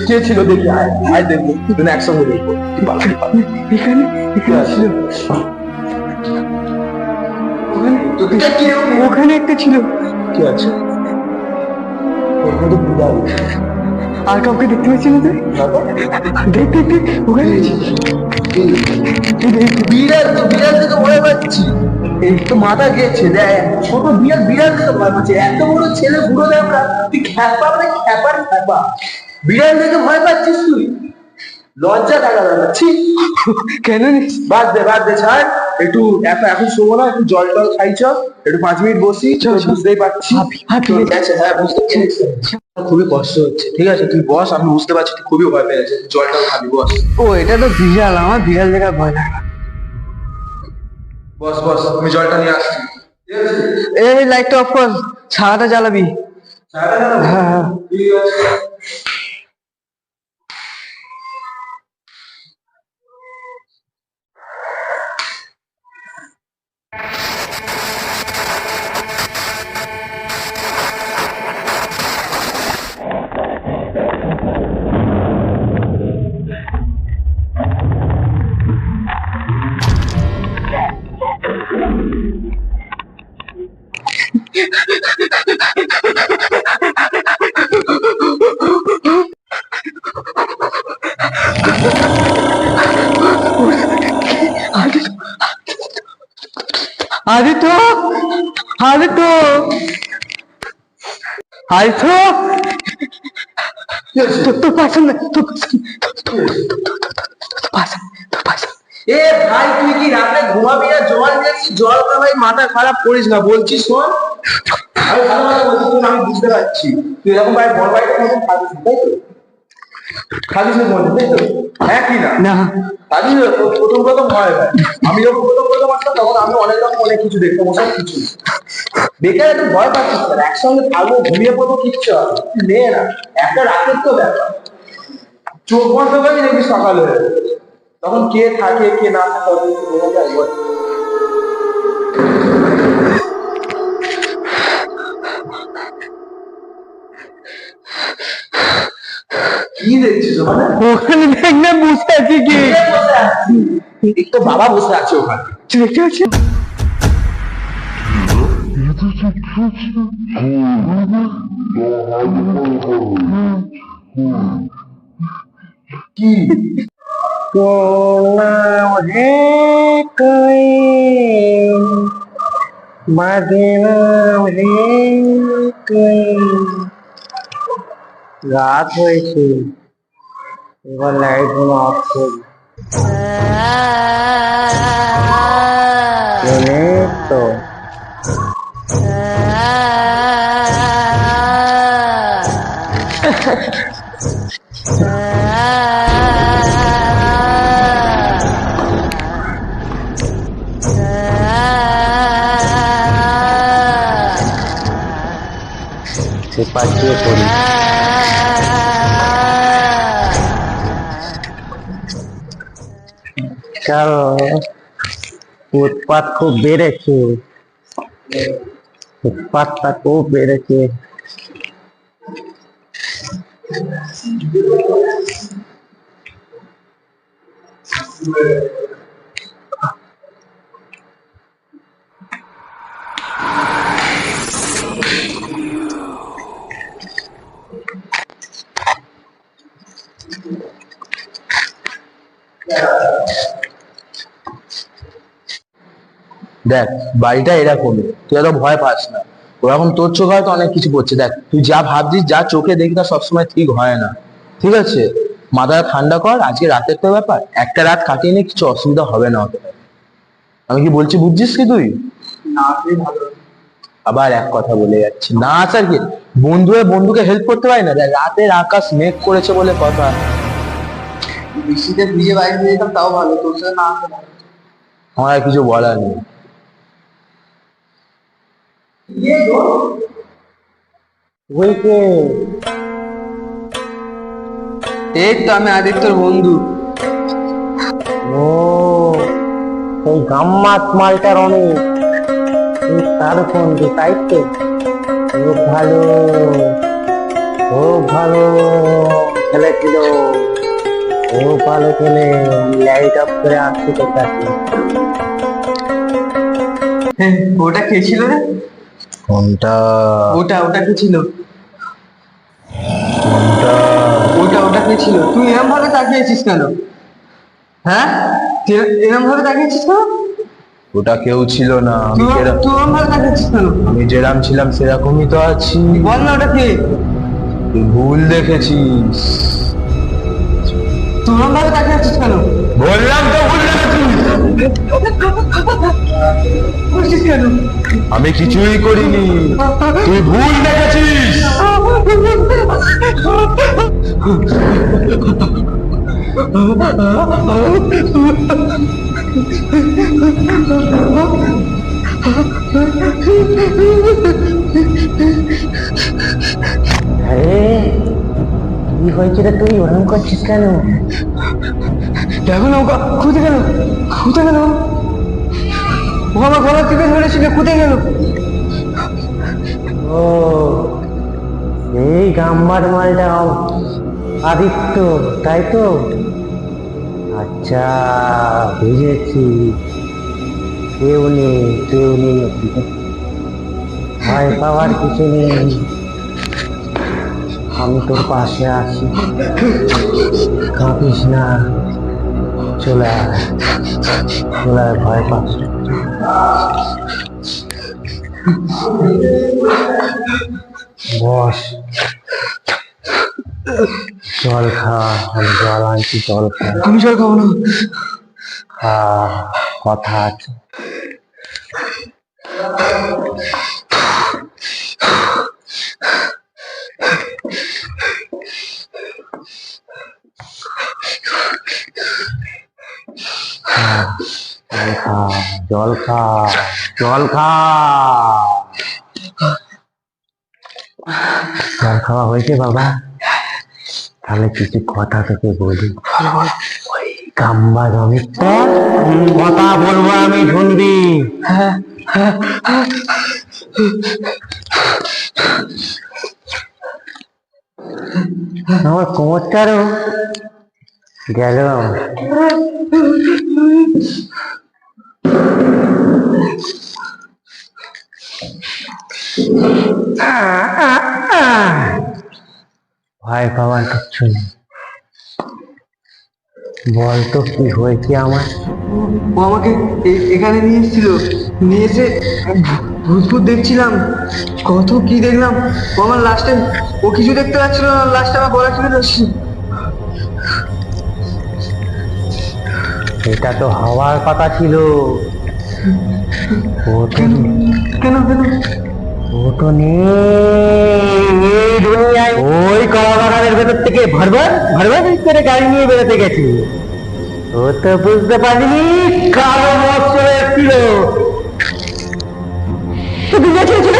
কে ছিল দেখি আয় আয় দেখব তুমি একসঙ্গে দেখব এখানে এখানে ছিল ওখানে একটা ছিল কি আছে আর কাউকে দেখতে পাচ্ছি না তুই দেখ দেখ দেখ ওখানে বিড়াল তো বিড়াল থেকে ভয় পাচ্ছি এই তো মাথা গেছে দেখ। ছোট বিড়াল বিড়াল থেকে ভয় পাচ্ছে। এত বড় ছেলে বুড়ো দেবরা তুই খ্যাপা মানে খ্যাপার খ্যাপা। বিড়াল থেকে ভয় পাচ্ছিস তুই? লজ্জা থাকা দরকার। ছি। কেন বাদ দে বাদ দে ছাড়। একটু এখন এখন শোবো না একটু জল টল খাই চ একটু পাঁচ মিনিট বসি। বুঝতেই পারছি হ্যাঁ, ঠিক আছে হ্যাঁ বুঝতে পেরেছি। খুবই কষ্ট হচ্ছে ঠিক আছে? তুই বস আমি বুঝতে পারছি তুই খুবই ভয় পেয়েছিস জল টল খাবি বস। ও এটা তো বিড়াল আমার বিড়াল দেখা ভয় লাগে। বস বস আমি জলটা নিয়ে আসছি। এই লাইটটা অফ কর। ছাড়াটা জ্বালাবি। ছাড়াটা হ্যাঁ হ্যাঁ। ঠিক আছে আদিত্য আদিত্য। আদিত্য। তোর তোর পাশে না, তোর এ ভাই, তুই কি রাতে ঘুমাবি না? জল দিয়েছি জল খাবাই মাথা খারাপ করিস না বলছি শোন। আমি ভালো কথা বলছি আমি বুঝতে পারছি। তুই এরকম ভাই বড় ভাইটা কোনো খাদিস তাই তো? মনে তাই তো? কি না? না। প্রথম প্রথম হয় আমি যখন প্রথম প্রথম আসতাম তখন আমি অনেক রকম অনেক কিছু দেখতাম ওসব কিছু বেকার একটু ভয় পাচ্ছিস না একসঙ্গে থাকব ঘুমিয়ে পড়ব কিচ্ছু হবে না। একটা রাতের তো ব্যাপার। চোখ বন্ধ করে দেখবি সকাল হয়ে। তখন কে থাকে কে না থাকে বোঝা যায়। ওখানে দেখ না বসে আছে কে? তো বাবা বসে আছে ওখানে। দেখতে পাচ্ছি কি? প্রণাম হে কয়েম বাজিলাম হে কয়েম রাত হয়েছে। এবার লাইটগুলো অফ করি তো। পাঠিয়ে করি কারণ উৎপাত খুব বেড়েছে উৎপাতটা খুব বেড়েছে দেখ বাড়িটা এরকমই। তুই এত ভয় পাস না। ওরকম তোর চোখে হয়তো অনেক কিছু করছে দেখ তুই যা ভাবছিস যা চোখে দেখি তা সবসময় ঠিক হয় না। ঠিক আছে? মাথাটা ঠান্ডা কর আজকে রাতের তো ব্যাপার। একটা রাত কাটিয়ে নিয়ে কিছু অসুবিধা হবে না ওদের। আমি কি বলছি বুঝছিস কি তুই? আবার এক কথা বলে যাচ্ছি। না স্যার কি? বন্ধু বন্ধুকে হেল্প করতে পারি না? দেখ রাতের আকাশ মেঘ করেছে বলে কথা। বৃষ্টিতে ভিজে বাইরে যেতাম তাও ভালো। তোর সাথে না আমার আর কিছু বলার নেই। বলছে এই তো আমি আদিত্যর বন্ধু। ও সেই গাম্মাত মালটার অনেক। তার বন্ধু তাই তো? খুব ভালো। খুব ভালো। খেলেছিল খুব ভালো খেলে লাইট অফ করে আসছি তোর কাছে। হ্যাঁ, ওটা কে ছিল রে? কোনটা ওটা ওটা কে ছিল? কোনটা ওটা ওটা কে ছিল? তুই এরম ভাবে তাকিয়েছিস কেন? হ্যাঁ? এরম ভাবে তাকিয়েছিস কেন? ওটা কেউ ছিল না আমি তুই যেরকম আমি ছিলাম সেরকমই তো আছি। বল না ওটা কে? তুই ভুল দেখেছিস। তুই এরম ভাবে তাকিয়েছিস কেন? বললাম তো ভুল আমি কিছুই করিনি। তুই ভুল দেখেছিস। হয়েছে রে তুই? ওরকম করছিস কেন? দেখো না ওকে খুঁজে গেল খুঁজে গেল। ও আমার গলা টিপে ধরেছিল খুঁজে গেল। ও, এই গাম্বার মালটা আদিত্য, তাই তো? আচ্ছা বুঝেছি। কেউ নেই কেউ নেই। ভয় পাওয়ার কিছু নেই। আমি তোর পাশে আছি। কাঁপিস না। চলে আয় চলে আয় ভয় পাস না। বস জল খা আমি জল আনছি জল খা আমি জল খাব না খা কথা আছে জল খা জল খা, জল খাওয়া হয়েছে বাবা তাহলে কিছু কথা তোকে বলি। জমিটা কথা বলব আমি, শুনবি? আমার কোমরটারও গেল ভয় পাওয়ার কিচ্ছু নেই। বল তো কি হয়েছে আমার? ও আমাকে এখানে নিয়ে এসেছিল। নিয়ে এসে ভূত ভূত দেখছিলাম। কত কি দেখলাম। ও আমার লাস্টে ও কিছু দেখতে পাচ্ছিল না। লাস্টে আমার গলা ধরছিল এটা তো হওয়ার কথা ছিল। কেন কেন? ও তো নেই ওই কলা বাগানের ভেতর থেকে ভরভর ভরভর করে গাড়ি নিয়ে বেরোতে গেছে। ও তো বুঝতে পারিনি কালো চলে এসেছিল। তো দুনিয়া ছেড়ে